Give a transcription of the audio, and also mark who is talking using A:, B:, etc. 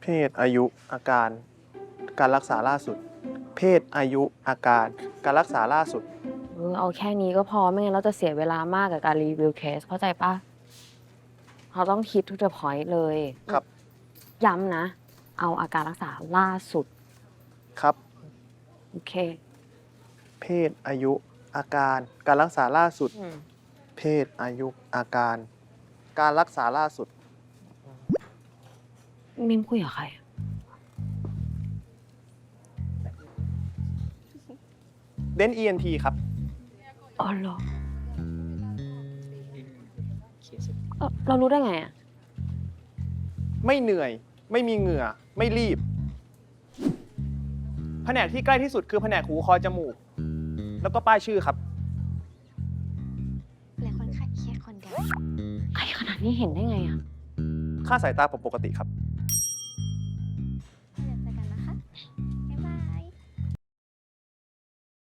A: เพศอายุอาการ การรักษาล่าสุด เพศอายุอาการ การรักษาล่าสุด
B: เออเอาแค่นี้ก็พอไม่งั้นเราจะเสียเวลามากกับการรีวิวเคสเข้าใจปะเราต้องคิดทุก the point เลย
A: ครับ
B: ย้ำนะ เอาอาการรักษาล่าสุด
A: ครับ
B: โอเค
A: เพศอายุอาการ การรักษาล่าสุด
B: อืม
A: เพศอายุอาการ การรักษาล่าสุด
B: มิมคุยกับใครอะ
A: เดน ENT ครับ
B: อ๋อเหรอเอ่อเรารู้ได้ไงอะ
A: ไม่เหนื่อย ไม่มีเหงื่อ ไม่รีบ แผนกที่ใกล้ที่สุดคือแผนกหูคอจมูก แล้วก็ป้ายชื่อครับ
C: และคนไข้เครียดคนเดียว
B: ไกลขนาดนี้เห็นได้ไงอะ
A: ค่าสายตาผมปกติครับ